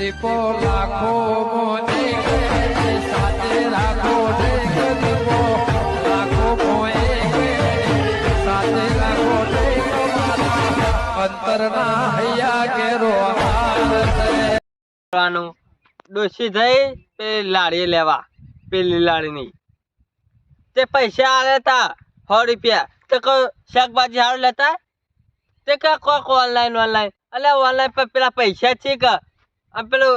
દીપો કરવાનું જઈ પેલી લાડી લેવા, પેલી લાડી ની તે પૈસા આલે તા, સો રૂપિયા. તે કહો, શાકભાજી સારું લેતા? તે કા કોક ઓનલાઈન ઓનલાઈન અલ્યા ઓનલાઈન પર પેલા પૈસા છે કે? આ પેલું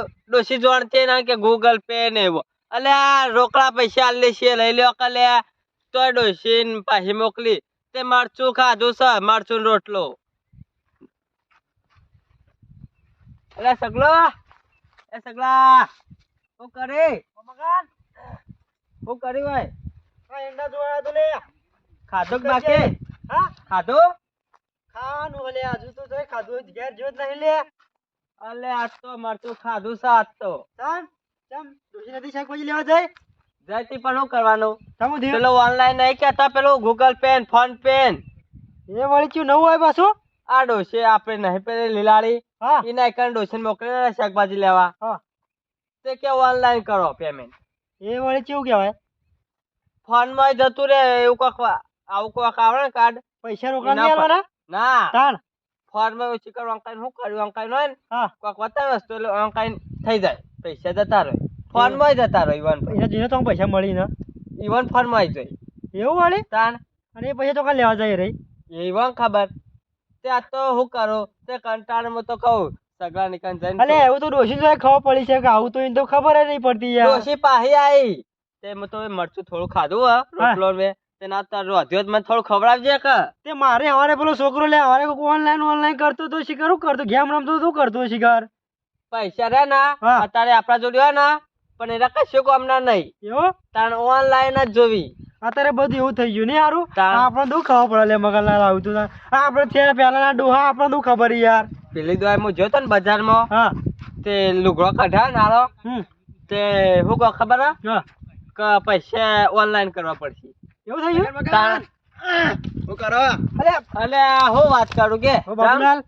જોણ છે ને કે ગૂગલ પે ને એવો. અલે આ રોકડા પૈસા આલે છે લઈ લ્યો કે લે તો ડોશી પાછી મોકલી. તે મરચું ખાધું છે? મરચું રોટલો? અલે સગલો એ સગલા શું કરી? શું કરી ભાઈ? એંડા જોયા તો લે. ખાધો કે બાકી? હા? ખાધો? ખાવાનું હલે હજુ તો જોઈ ખાધું ઘેર જોત નહીં લે. અલે આ તો મરચું ખાધું છે આજ તો ચમ ડોશી નથી શાકભાજી લેવા જાય? જયથી પણ શું કરવાનું? તમે પેલો ઓનલાઈન નહીં કહેતા પેલું ગૂગલ પે ને ફોન પે એ વળી ચું નવું આવે પાછું? આ ડોશે આપણે નહીં પેલી લીલાડી હા. એના એક ડોશે મોકલી શાકભાજી લેવા. હા. તે કે ઓનલાઈન કરો પેમેન્ટ એ વળી કેવું કહેવાય? ફોનમાં જતું રે એવું કોક આવું કોક આવે ને કાર્ડ પૈસા રોકડા નહીં પર- ના. તાણ ફોનમાં ચિકન વંકાઈ શું કર્યું વંકાઈ નો હા. કોક બતાવે વસ્તુ એટલે વંકાઈ થઈ જાય. પૈસા જતા રહે. ફોર્મમાં જતા રહે ઈવન. પૈસા જોઈને તો પૈસા મળી ને. ઈવન ફોર્મમાં આવી જાય. એવું વળી? તાન. અને એ પૈસા તો કાં લેવા જાય રહી ઈવન ખબર. તે આ તો હું કરો? તે કંટાળમાં તો કહું સગા નીકળ જાય અલે એવું તો ડોશી જોઈ ખબર પડી છે કે આવું તો એને તો ખબર જ નહીં પડતી યાર. ડોશી પાહી આવી તે મેં તો મરચું થોડું ખાધું હા રોટલો ને તે ના તાર રોધ્યો મને થોડું ખવડાવજે કે તે મારે હવારે પેલો છોકરો લે હવારે ઓનલાઈન ઓનલાઈન કરતો તો શિકાર શું કરતો? ગેમ રમતો શું કરતો શિકાર પૈસા રે ના અત્યારે આપણા જોડે હોય ને પણ એના કશું કામના નહીં. એવો? તાણ ઓનલાઈન જ જોવી. અત્યારે બધું એવું થઈ ગયું ને યારું. આપણે દુઃખ ખબર પડે લે મગનલાલ આવતું આપડે આપણે થયા પહેલાના ડોહા આપણે દુઃખ ખબર યાર. પેલી દવા હું જોતો ને બજારમાં? હા. તે લુગડો કઢા નાળો તે શું કહો ખબર કે પૈસા ઓનલાઈન કરવા પડશે. એવું થઈ ગયું તાણ. શું કરો? અરે અલે હો વાત કરું કે? બાબુલાલ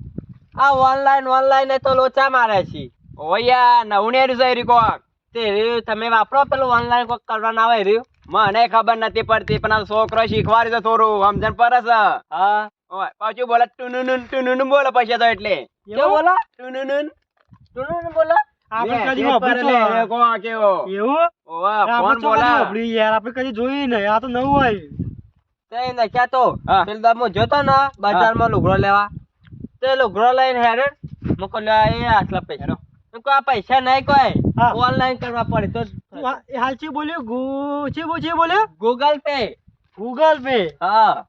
આ ઓનલાઈન ઓનલાઈન તો લોચા મારે છે. ઓયા નવનેરી જઈ રહ્યું કોક. તે રહ્યું તમે વાપરો પેલું ઓનલાઈન કોક કરવાનું આવે રહ્યું મને ખબર નથી પડતી પણ આ છોકરો શીખવાડી તો થોડું. સમજણ પરસ છે. હા. ઓય પાછું બોલે ટુનુનુન ટુનુનુન બોલે પછી તો એટલે. કેવું બોલો? ટુનુનુન. તું બોલો? આપણે કદી જે વાપર્યું કરે તો લે, એ કો કેવો એવું? ઓવા આપણે ફોન તો કદી બોલા વાપર્યું યાર આપણે કદી જોયું નહીં. આ તો નવું આવ્યું તે ને તો? હા. પેલું જોતો ને બજારમાં લુગડો લેવા. તે લુગડો લઈને હેરે મુકો લે એ આટલા પૈસા. આ પૈસા નહીં કોઈ. ઓનલાઈન કરવા પડે તો એ હાલ છે બોલ્યો? ગુ છે બો છે બોલ્યો? Google Pay. Google Pay? હા.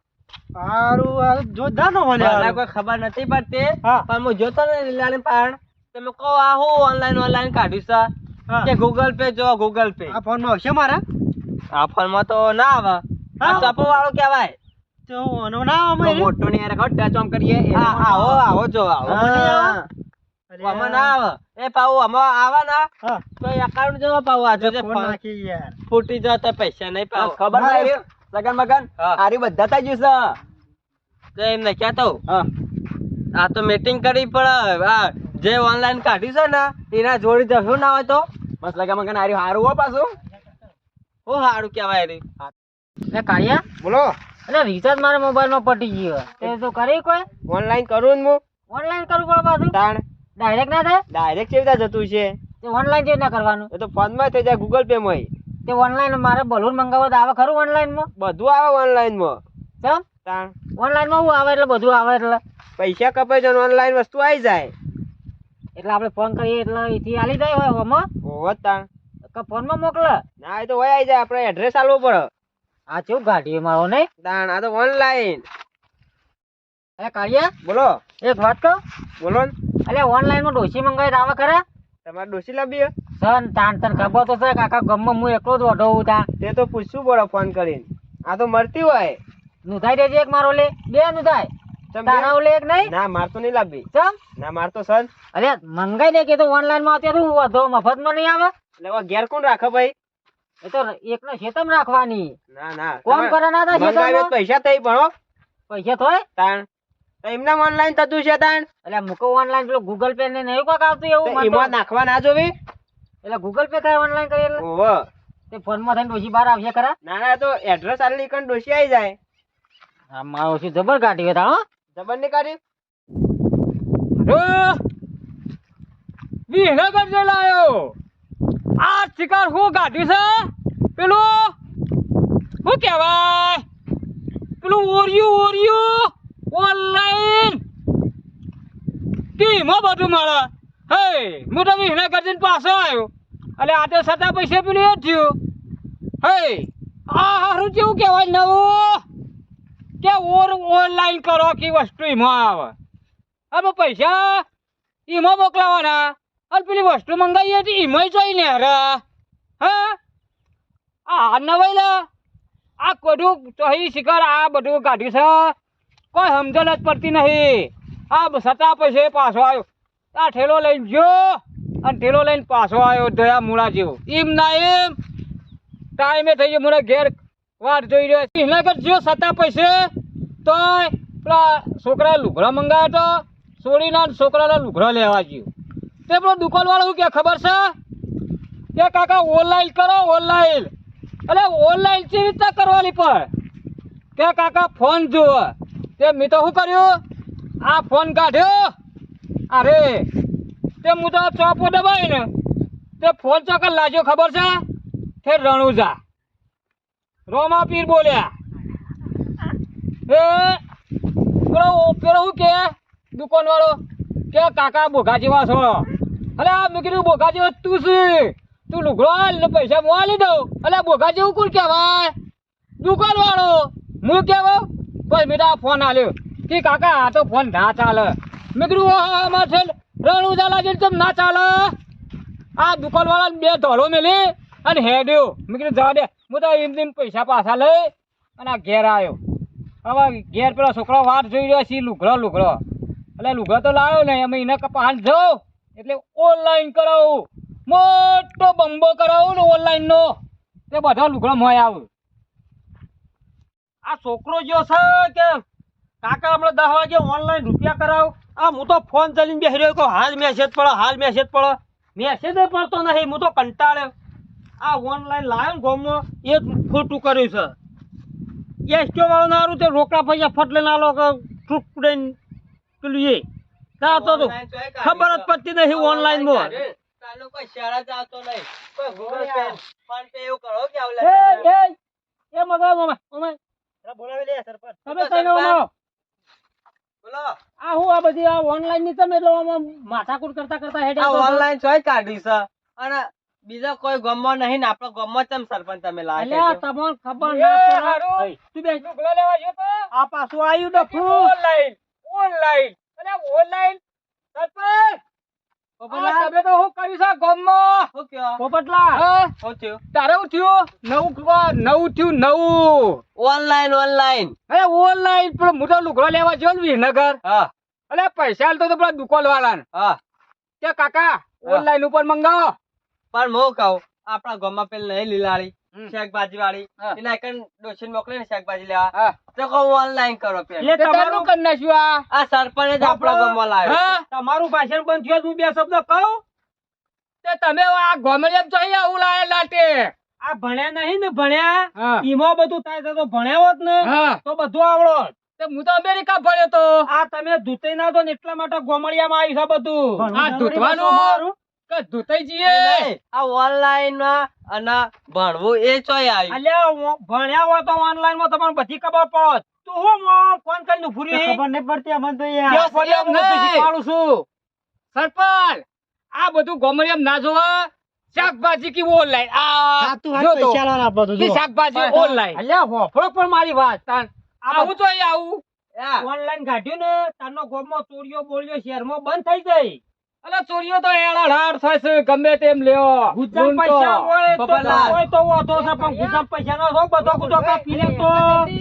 સારું જોતા નો મને કોઈ ખબર નથી પડતી પણ હું જોતો ને લીલાની પાણ તમે કહો આ હો ઓનલાઈન ઓનલાઈન કાઢ્યું છે કે ગૂગલ પે જો ગૂગલ પે આ ફોનમાં આવશે મારા? આ ફોનમાં તો ના આવે. આ ચપો વાળો કહેવાય. તો ઓનો ના આવે તો મોટો ને યાર ટચ આમ કરીએ. આ. આવો આવો. જો આવો? હા. ના આવે. એ પાઉ અમે આવા ના તો એકાઉન્ટ જો પાઉ આ જો ફોન નાખી યાર. ફૂટી જાય તો પૈસા નહીં પાઉ. ખબર ના સગન મગન. આરી બધા થઈ ગયું છે. તો એમ ને કહેતો હા. આ તો મીટિંગ કરી પણ જે ઓનલાઈન કાઢ્યું છે ને એના જોડી જશો ના હોય તો? મસ્ત લાગે મને આરી હારું હો પાછું. હું સારું કહેવાય રે. એટલે કાળિયા? બોલો. એટલે રિચાર્જ મારા મોબાઈલમાં પટી ગયો તે તો કરી કોઈ? ઓનલાઈન કરું ને હું. ઓનલાઈન કરું પણ પાછું? તાણ. ડાયરેક્ટ ના થાય? ડાયરેક્ટ કેવી રીતે જતું છે? તે ઓનલાઈન જે રીતના કરવાનું? એ તો ફોનમાં થઈ જાય ગૂગલ પે માં. તે ઓનલાઈન મારે બલૂન મંગાવવા તો આવે ખરું ઓનલાઈનમાં બધું આવે ઓનલાઈનમાં. ચમ? તાણ. ઓનલાઈનમાં હું આવે એટલે બધું આવે એટલે? પૈસા કપાઈ જાય ઓનલાઈન વસ્તુ આવી જાય. એટલે આપણે ફોન કરીએ એટલે એથી આલી જાય હોય ઓમાં તાણ. કે ફોનમાં મોકલે? ના એ તો હોય આવી જાય. આપણે એડ્રેસ આલવું પડે. આ ચેવું ગાડી મારો ને? તાણ આ તો ઓનલાઈન અરે કાળિયા બોલો. એક વાત કહું? બોલો એટલે ઓનલાઈનમાં ડોસી મંગાવી આવે ખરા? તમારે ડોસી લાવી સન તાન તન ખબર તો છે કાકા ગમમાં હું એકલો જ વઢવું તા તે તો પૂછવું પડે ફોન કરીને. આ તો મળતી હોય. નુધાઈ દેજે એક મારો લે. બે નુધાઈ? તારા એક નહીં? ના માર તો નહીં લાવવી ચમ? ના માર તો સર અરે મંગાઈ દે કે ઓનલાઈનમાં અત્યારે હું વધો મફતમાં નહીં આવે? એટલે ઘેર કોણ રાખે ભાઈ? એ તો રાખવાની. ના ના. કોમ તમે કરે ના થાય મંગાવ્યો પૈસા થઈ ભણો. પૈસા થોય તાણ. એમને ઓનલાઈન થતું છે તાણ. એટલે મૂકો ઓનલાઈન પેલો ગૂગલ પે ને નહીં કોક આવતું એવું તો તો. એમાં નાખવા ના જોવી? એટલે ગૂગલ પે થાય ઓનલાઈન કરી એટલે? ઓહો. તે ફોનમાં થઈને ડોશી બહાર આવશે ખરા. ના ના તો એડ્રેસ આલી કણ ડોશી આવી જાય. હા મારો ઓછી જબર કાઢી હતા હો? જબર ને કાઢી. વિહનગર જે લાયો. આ શિકાર હું કાઢ્યું છે? પેલું શું કહેવાય? પેલું ઓરિયું ઓરિયું, ઓનલાઈન. ટીમાં બધું મળે. હે, હું તો વિહણે જઈને પાછો આવ્યો. એટલે આ તો સતા પૈસા પેલું એ થયું. હે, આ હારું કેવું કહેવાય નવું? ઓર ઓનલાઈન કરો કે વસ્તુ એમાં આવે. હવે પૈસા એમાં મોકલાવાના. અને પેલી વસ્તુ મંગાવી હતી એમાંય જોઈ ને હરે. હા? આ નવાઈ લે આ બધું સહી શિખર આ બધું કાઢ્યું છે. કોઈ સમજણ જ પડતી નહીં. આ સતા પૈસે પાછો આવ્યો. આ ઠેલો લઈને ગયો અને ઠેલો લઈને પાછો આવ્યો દયા મૂળા જેવો એમ ના એમ. ટાઈમે થઈ ગયો મને ઘેર વાર જોઈ રહ્યો છે. એના કર જો સતા પૈસે તો પેલા છોકરાએ લુગડા મંગાવ્યો તો સોડીના છોકરાના લુગડા લેવા ગયો. તે પેલો દુકાનવાળો શું કે ખબર છે? કે કાકા ઓનલાઈન કરો ઓનલાઈન એટલે ઓનલાઈન કેવી રીતના કરવાની પણ? કે કાકા ફોન જુઓ. તે મેં તો શું કર્યું? આ ફોન કાઢ્યો. અરે, તે હું તો ચોપો દબાવીને તે ફોન ચોકર લાગ્યો ખબર છે? તે રણુજા. રોમા પીર બોલ્યા. એ, પેલો પેલો શું કે દુકાન વાળો કે, કાકા બોઘા જેવા છો. અલે મેં કીધું બોઘા જેવો તું છે. તું લુગડો ને પૈસા હું આલી દઉં. અલે બોઘા જેવું કોણ કહેવાય? દુકાન વાળો હું કેવો? બસ મેં ફોન આલ્યો. કે, કાકા, આ તો ફોન ના ચાલે. મેં કીધું, ઓહો મારે છે ઉજાલા તમ ના ચાલે. આ દુકાન વાળા બે ધોળો મેલી. અને હેડ્યો મેં કીધું જવા દે. હું તો એમ તેમ પૈસા પાછા લઈ અને આ ઘેર આવ્યો. હવે ઘેર પેલો છોકરો વાત જોઈ રહ્યો છે લુઘડો લુઘડો એટલે લુઘડો તો લાવ્યો ને અમે એને કપાસ જાઉં. એટલે ઓનલાઈન કરાવું. મોટો બંબો કરાવું ને ઓનલાઈન નો તે બધા લુગડો મોય આવું. આ છોકરો જો છે કે કાકા આપણે દસ વાગે ઓનલાઈન રૂપિયા કરાવ. આ હું તો ફોન ચાલીને બેસી રહ્યો હાલ મેસેજ પડો, હાલ મેસેજ પડો. મેસેજ પડતો નહીં, હું તો કંટાળ્યો. આ ઓનલાઈન લાવ્યો ને ગોમમાં એ જ ખોટું કર્યું છે. એસટીઓ વાળો ના તે રોકડા પૈસા ફટલે ના આલો કે પેલું એ. ના તો તો ખબર જ પડતી નહીં ઓનલાઈનમાં. તાનો કોઈ શહેર જ આવતો નહીં. કોઈ ગૂગલ પે ફોન પે એવું કરો કે આવું એ લાગે એ એ મગા મમા મમા. બોલાવી લે સરપંચ. તમે કઈ ઉમારો બોલો. આ હું આ બધી આ ઓનલાઈનની તમે એટલે માથાકૂટ કરતા કરતા હેડે આ ઓનલાઈન કાઢી છે. અને બીજા કોઈ ગામમાં નહીં ને આપણા ગામમાં ચમ સરપંચ તમે અલ્યા લાગે તમને ખબર ના પડે. તું બે લુગડા લેવા ગયો તો. આ પાછું આવ્યું ડફું ઓનલાઈન ઓનલાઈન. અને ઓનલાઈન સરપંચ. પોપટલા તમે તો હું કર્યું છે ગામમાં? શું કયો? પોપટલા શું થયું? તારે શું નવું નવું થયું નવું. Online online. અરે ઓનલાઈન. પેલો મોટો લુગડો લેવા ગયો ને વિસનગર હા. અરે પૈસા તો પેલા દુકાન વાળા હા. કે કાકા ઓનલાઈન ઉપર મંગાવો. પણ મો કહું આપણા ગામમાં પેલી નહીં લીલાડી શાકભાજી વાળી એના એકન ડોશીને મોકલે ને શાકભાજી લેવા. તો કહું ઓનલાઈન કરો પેલા. એટલે તમારું કરી નાખ્યું આ. આ સરપંચ જ આપણા ગામમાં લાવ્યો તમારું ભાષણ બંધ થયું હું બે શબ્દ કહું? તે તમે આ ગોમડિયમ તો જઈ આવું લાયા લાટે. આ ભણ્યા નહીં ને ભણ્યા? ઈમો બધું થાય તો ભણ્યા હોત ને તો બધું આવડો હું તો અમેરિકા ભણ્યો તો. આ તમે ધૂતે ના તો ને એટલા માટે ગોમડિયામાં આવી છે બધું. આ ધૂતવાનું? કે ધૂતાઈ જઈએ આ ઓનલાઈનમાં અને ભણવું એ ચોય આવ્યું. અલ્યા ભણ્યા હોય તો ઓનલાઈનમાં તમને બધી ખબર પડત તું હું ફોન કરીને ફૂરી ખબર નહીં પડતી અમને તો યાર. એમ નહીં. શીખવાડું છું. સરપંચ આ બધું ગોમડિયમ ના જોવા શાકભાજી કી ઓનલાઈન આ તો. શાકભાજી ઓનલાઈન અલ્યા હોફળો પણ મારી વાત. આવું તો આવું. ઓનલાઈન કાઢ્યું ને તારનો ગોમમાં ચોરીઓ શેર શહેરમાં બંધ થઈ જાય અલે ચોરીઓ તો એડા રાડ થાય છે ગમે તેમ લ્યો. ગુજરાત. પૈસા હોય તો. હોય તો વાંધો છે પણ ગુજરાત પૈસા નો હોય બધો બધો કાપી લે તો?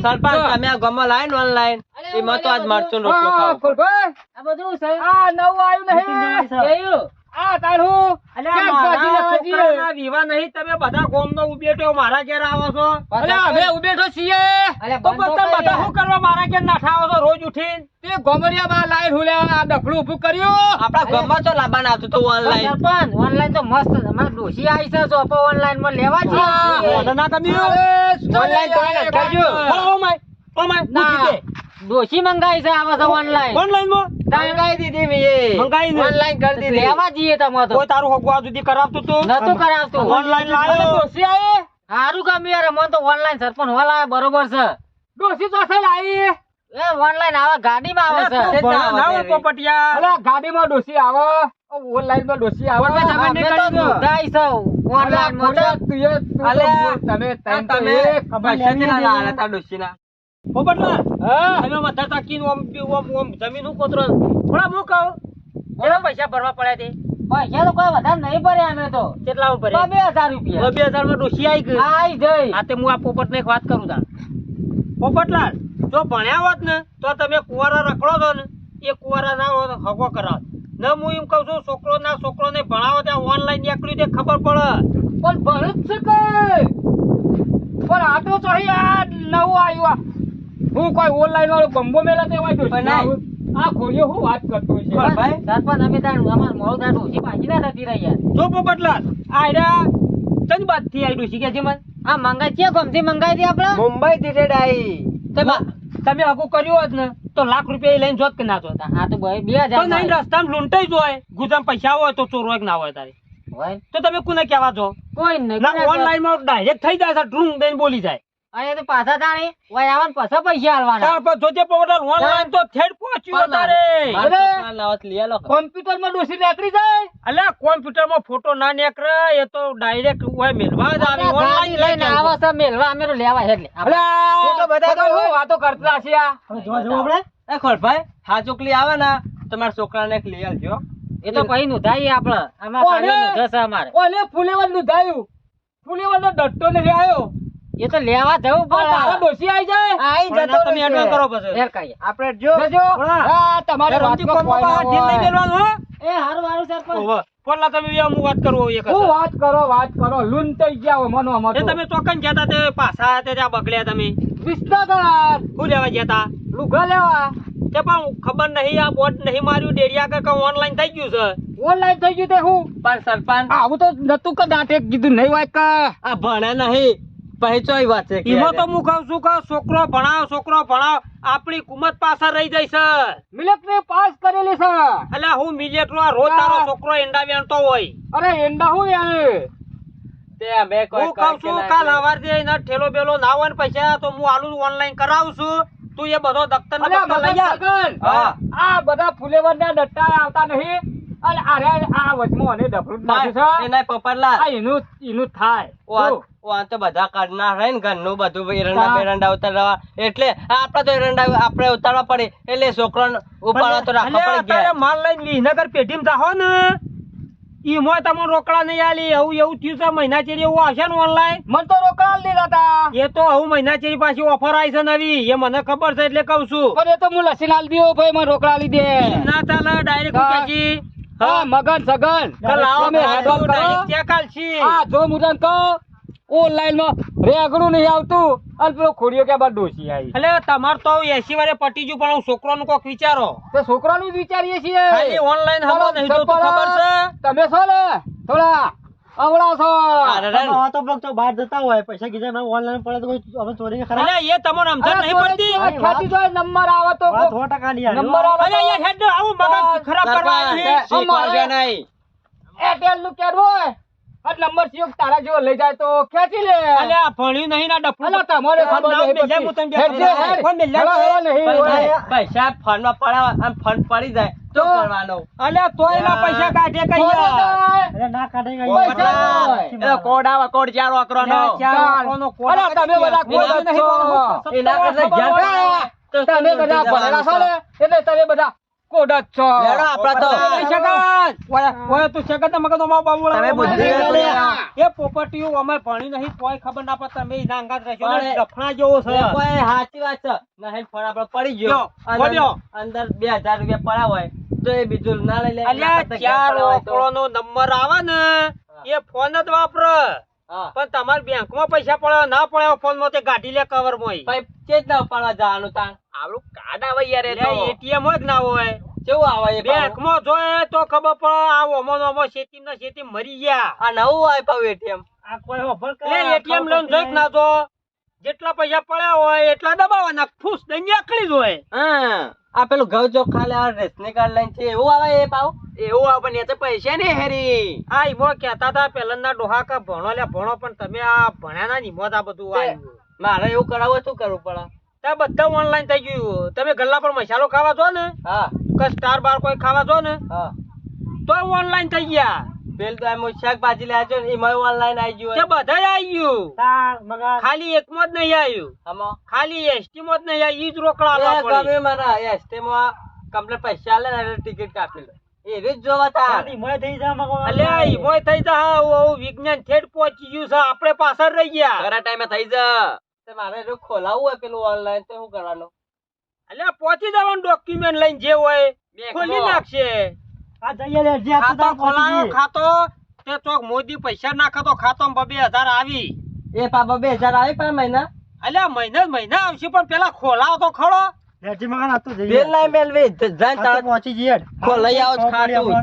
સરપંચ તમે આ ગામમાં લાવ્યો ઓનલાઈન એમાં તો આજ મરચું રોટલો ખાવ આ બધું આ નવું આવ્યું નહીં આ તારું? અલ્યા મારા વિવાહ નહીં તમે બધા ગોમનો ઉભેટો મારા ઘેર આવો છો? અમે ઉભેઠો છીએ. તો બધા બધા શું કરવા મારા ઘેર નાઠા આવો છો રોજ ઉઠીને? એ ગોમડિયા બા લાઈન હુલ્યા આ ડફલું ઊભું કર્યું? આપણા ગામમાં તો લાવવાના હતું તો ઓનલાઈન તો મસ્ત અમારે આવી છે ઓનલાઈનમાં લેવા છે ના કર્યો ઓનલાઈન તો ઓ માય. ઓ માય ના. ડોશી મંગાઈ છે આવે છે ઓનલાઈન ઓનલાઈનમાં? મંગાઈ દીધી મેં મંગાઈ ને ઓનલાઈન કરી દીધી. લેવા જઈએ તમે તો. કોઈ તારું આ સુધી કરાવતું તું? નતું કરાવતું. ઓનલાઈન લાવ્યો ડોસી આઈ સારું કામ યાર મને તો ઓનલાઈન સરપંચ હોલા બરોબર છે. ડોસી તો અસલ આઈ એ ઓનલાઈન આવે ગાડીમાં આવે છે. ના પોપટિયા. અલે ગાડીમાં ડોસી આવે? ઓનલાઈનમાં ડોસી આવે. અમે તો દાઈ છે. ઓનલાઈનમાં તો. તમે તમે ખબર છે ના તા હતા ડોશીના. પોપટલાલ હા. તમે માથા તાકીને ઓમ ઓમ ઓમ જમીન હું થોડા હું કહું કેટલા પૈસા ભરવા પડ્યા તે? પૈસા તો કોઈ વધારે નહીં ભર્યા અમે તો. કેટલા ઉપર બે હજાર રૂપિયા. બે હજારમાં ડોસી આવી ગઈ આઈ જઈ આ તે હું આ પોપટ ને એક વાત કરું તા પોપટલાલ જો ભણ્યા હોત ને તો તમે કુવારા રખડો છો ને. એ કુવારા ના હોત હગો કરાવ ન હું એમ કહું છું છોકરો ના છોકરો ને ભણાવો ત્યાં ઓનલાઈન નીકળ્યું તે ખબર પડે. પણ ભણે જ છે કે? પણ આ તો તો આ નવું આવ્યું આ. હું કોઈ ઓનલાઈન વાળો બંબો મેલા તે વાંચ્યો છે. આ ખોડિયો હું વાત કરતો છે. પણ ભાઈ, સરપંચ તમે તાર અમાર મોળ તાર ડોશી પાછી ના થતી રહી યાર. જો પોપટલાલ આયરા ચંદ બાદથી આયડું છે કે જે મન? આ મંગાઈ છે ગમતી મંગાઈ દી આપણે મુંબઈ થી રેડ તમે તમે હગું કર્યું હોત ને તો લાખ રૂપિયા લઈને જોત કે ના જોત? આ તો ભાઈ બે હજાર તો નહીં રસ્તામાં લૂંટાઈ જોય ગુજામ પૈસા હોય તો ચોરો એક ના હોય તારે? તો તમે કોને કહેવા છો કોઈ નહીં ઓનલાઈનમાં ડાયરેક્ટ થઈ જાય છે ડ્રુંગ દઈને બોલી જાય. અરે તો પાછા તાણી વય આવન પાછા પૈસા આલવાના. ત્યાર પછી જોજે પોટલ ઓનલાઈન તો થેડ પહોંચ્યો તારે અરે લાવત લઈ લો કોમ્પ્યુટરમાં ડોસી નીકળી જાય. અલે કોમ્પ્યુટરમાં ફોટો ના નેકરે એ તો ડાયરેક્ટ ઓય મેલવા જ આવે ઓનલાઈન લઈને આવે. છે મેલવા અમે તો લેવા છે એટલે. અલે. એ તો બધા તો હું વાતો કરતા છે આ? એ ખોરભાઈ, હા ચોકલી આવે ને તમારા છોકરાને લઈ આવજો એ તો પછી નોંધાઈએ આપડે આમાં ઓને. ખાલી નોંધાશે અમારે. ઓલે ફૂલેવલનું ધાયું ફુલેવર નો ડટ્ટો નથી આવ્યો. એ તો લેવા જવું તારા પડે. ડોસી આવી જાય આઈ જતો તમે એડવાન્સ કરો પછી. હેર કાઈ આપણે જો જો હા તમારે વાતમાં કોમમાં ઢીલ નહીં. મેલવાનું, હો? એ હાર હારું સરપંચ. ઓહો. પોલા તમે વ્યા હું વાત કરું એક હું વાત કરો વાત કરો. લૂન થઈ ગયા મનો એ તમે ચોકન જતા તે પાછા તે ત્યાં બગડ્યા તમે. વિસ્તાર હું લેવા જતા લુગા લેવા. તે પણ ખબર નહીં આ બોટ નહીં માર્યું ડેરિયા કે ઓનલાઈન થઈ ગયું છે? ઓનલાઈન થઈ ગયું તે હું. પણ સરપંચ આવું તો નતું કદાચ કીધું નહીં વાત કે આ ભણે નહીં. પહેચોય વાત છે એમાં તો હું કહું છું કે છોકરો ભણાવ છોકરો ભણાવ આપણી કુમત પાછળ રહી જાય છે. મિલિટરી પાસ કરેલી છે. એટલે હું મિલેટરો આ રોજ તારો છોકરો એંડા વેણતો હોય. અરે એંડા હું યાર તે અમે કોઈ હું કહું છું કાલ ના દે ના ઠેલો બેલો ના હોય ને પૈસા તો હું આલુ ઓનલાઈન કરાવું છું. તું એ બધો દફતર ને અલ્યા લઈ હા. આ બધા ફુલેવર ના ડટ્ટા આવતા નહીં. અને અરે આ વચમાં અને ડફરું નાખ્યું છે. એના પપરલા આ એનું એનું થાય. આ તો બધા કાઢના રહે ને ઘરનું બધું એરંડા બેરંડા ઉતારવા. એટલે આપડે તો એરંડા આપણે ઉતારવા પડે. એટલે છોકરાને ઉપાડવા તો રાખવા પડે ગયા માલ લઈને વિસનગર પેઢીમાં જાહો ને. ઈમોય તમને રોકડા નહીં આલી. એવું એવું થયું છે મહિના ચેરી એવું આવશે ને ઓનલાઈન મને તો રોકડા લીધા હતા એ તો હું મહિના ચેરી પાછી ઓફર આવી છે નવી. એ મને ખબર છે એટલે કઉ છું. પણ એ તો હું લસી લાલ દીધો ભાઈ મને રોકડા લીધે. ના ચાલે ડાયરેક્ટ હા. હા મગન સગન. તો લાવો તમે હેડવાન કરો. ડાયરેક્ટ ચેક આલશી. હા જો મુજન કહો. ઓનલાઈનમાં રેગડું નહીં આવતું. અને પેલો ખોડીઓ કે બાર ડોસી આવી? એટલે તમાર તો એસી વારે પટી ગયું પણ હું છોકરાનું કોક વિચારો. તો છોકરાનું જ વિચારીએ છીએ. ખાલી ઓનલાઈન હમો નહીં તો તો ખબર છે? તમે છો ને? થોડા અવળા છો. અરે રે. અલ્યા, એ તમને સમજણ નહીં પડતી? આ ખ્યાતિ નંબર આવે તો નંબર આવે અલ્યા, એ હેડ આવું મગજ ખરાબ કરવા આવ્યું છે. શીખવાડજો નહીં. એરટેલનું કેવું હોય? આ નંબર સિયોગ તારા જેવો લઈ જાય તો ખેંચી લે. અલ્યા, ભણ્યું નહીં ના ડફલું. અલે તમારે ખબર નહીં મેલ્યા, હું તને હેડ. ફોન મેલ્યા હેલો, હેલો, નહીં ભાઈ પૈસા ફોનમાં પડ્યા આમ ફોન પડી જાય. તો? કરવાનો. અલે તોય ના પૈસા કાઢે કઈ અરે ના કાઢે કઈ એ કોડ આવા કોડ ચાર. અલ્યા, ચાર વાકરોનો કોડ અલા, તમે બધા કોડ નહીં બોલો. એના કરતા તમે બધા ભણેલા છો ને? એટલે તમે બધા કોડ છો લેડો, આપણા તો. શકત. ઓય, ઓય તું શકત મગજ અમારો બાબુ તમે બુદ્ધિ એ પોપટીઓ અમે ભણી નહીં તોય ખબર ના પડે તમે એના અંગાત રહેશો ને. ડફણા જેવો છે. કોઈ સાચી વાત છે. નહીં ફળ આપડે પડી ગયો. અંદર બે હજાર રૂપિયા પડ્યા હોય તો એ બીજું ના લઈ લે અલ્યા ચાર પડ્યા નો નંબર આવે ને. એ ફોન જ વાપરે. પણ તમારે બેંકમાં પૈસા પડ્યો ના પડ્યો ફોનમાં તે ગાડી લે કવરમાં કે ના ઉપાડવા જવાનું તાણ? આવડું કાર્ડ આવે યાર એટીએમ જ ના હોય? કેવું આવે બેંકમાં બેંકમાં જોયે તો ખબર પડે આ ઓમો ને ઓમો શેતી ના શેતી મરી ગયા. આ નવું આવે પાવ એટીએમ? એટીએમ લઈને જોઈ ના જો. જેટલા પૈસા પડ્યા હોય એટલા દબાવવાના. ફૂસ દઈને નીકળી જ હોય. હા. આ પેલું ઘઉં ચોખા લે રેશની કાર્ડ લઈને છે એવું આવે એ પાવ એવું આવે પણ તો પૈસા ને હેરી. આ ઈમો કહેતા હતા પહેલાના ડોહા કા ભણો લે ભણો પણ તમે આ ભણ્યા ના ઈમો આ બધું આવ્યું. મારે એવું કરાવવું શું કરવું પડે? ત્યાં બધા ઓનલાઈન થઈ ગયું. તમે ગલ્લા પર મસાલો ખાવા જો ને હા. કે સ્ટાર બાર કોઈ ખાવા જો ને હા. તો ઓનલાઈન થઈ ગયા. પેલું તો એમ શાકભાજી લેવા જો ને એમાં ઓનલાઈન આવી ગયું તે બધા આવી ગયું. ખાલી એકમાં જ નહીં આવ્યું. આમાં? ખાલી એસટી માં જ નહીં આવ્યું ઈ જ રોકડા ગમે પડે. એસટી માં કમ્પ્લેટ પૈસા લે ટિકિટ કાપી લે. એ રીત જોવા તાર અલ્યા ઈમોય થઈ જા આવું વિજ્ઞાન ઠેઠ પહોંચી ગયું છે આપણે પાછળ રહી ગયા. ખરા ટાઈમે થઈ જા. તે મારે જો ખોલાવવું હોય પેલું ઓનલાઈન તો શું કરવાનું? અલ્યા પહોંચી જવાનું ડોક્યુમેન્ટ લઈને જે હોય ખોલી નાખશે. ખાતો ખોલાયો ખાતો તે ચોક મોદી પૈસા નાખે તો ખાતો બે હજાર આવી. એ પા બે હજાર આવી પા મહિના? અલ્યા મહિને મહિના આવશે પણ પેલા ખોલાવો તો ખરો. બિલ ના મેલવી જાન તાર. ખોલાઈ આવો ખાટું.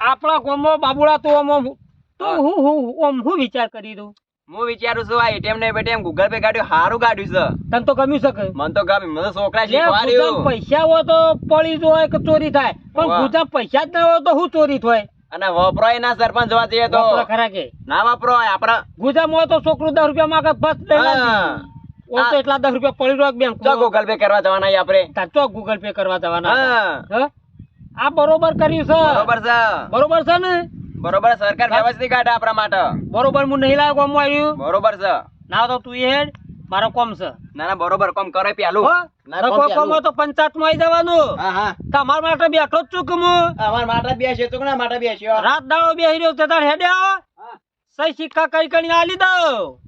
આપણા ગામમાં બાબુડા તો આમ આમ- તો હું. હું આમ હું વિચાર કરી દઉં? હું વિચારું છું આ એટીએમ ને પેટીએમ ગૂગલ પે કાઢ્યું સારું કાઢ્યું છે. તને તો ગમ્યું શકે મને તો ગમે મને છોકરા શીખવાડ્યું. પૈસા હોય તો પડી જાય કે ચોરી થાય. પણ ગુજરાત પૈસા જ ના હોય તો શું ચોરી થાય? અને વપરાય ના સરપંચ જોવા જઈએ તો. ખરા કે? ના વપરાય આપડા ગુજરાત હોય તો છોકરું દસ રૂપિયા માંગે બસ. ઓમ તો એટલા દસ રૂપિયા પડી રહ્યો બેંક તો ગૂગલ પે કરવા જવાના આપણે. તો ગૂગલ પે કરવા જવાના હા. આ બરોબર કર્યું છે. બરોબર છે. બરોબર છે ને? બરોબર સરકાર વ્યવસ્થિત કાઢે આપણા માટે. બરોબર હું નહીં લાવ્યો ગામમાં આવ્યું? બરોબર છે. ના તો તું હેડ મારો કોમ છે. ના ના બરોબર કોમ કરે પેલું હો? ના, કોમ કોમ તો પંચાયતમાં આવી જવાનું. હા હા. તમારા માટે બેઠો જ છું કે હું? અમાર માટે બેસ્યો તું ના માટે બેસ્યો? રાત દાડો બેહી રહ્યો તે તાર હેડે આવો. સહી સિક્કા કઈ કઈ આલી દઉં.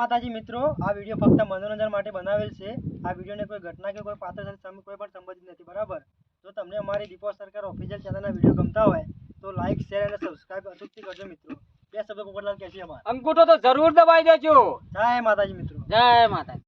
માતાજી મિત્રો આ વીડિયો ફક્ત મનોરંજન માટે બનાવેલ છે. આ વિડીયોને કોઈ ઘટના કે કોઈ પાત્ર સાથે કોઈ પણ સંબંધિત નથી બરાબર? જો તમને અમારી દીપો સરકાર ઓફિશિયલ ચેનલના વીડિયો ગમતા હોય તો લાઇક શેર અને સબસ્ક્રાઇબ અચૂકથી કરજો મિત્રો. બે શબ્દ પોપટલાલ કહેશે અમારે. અંગૂઠો તો જરૂર દબાઈ દેજો. જય માતાજી મિત્રો. જય માતા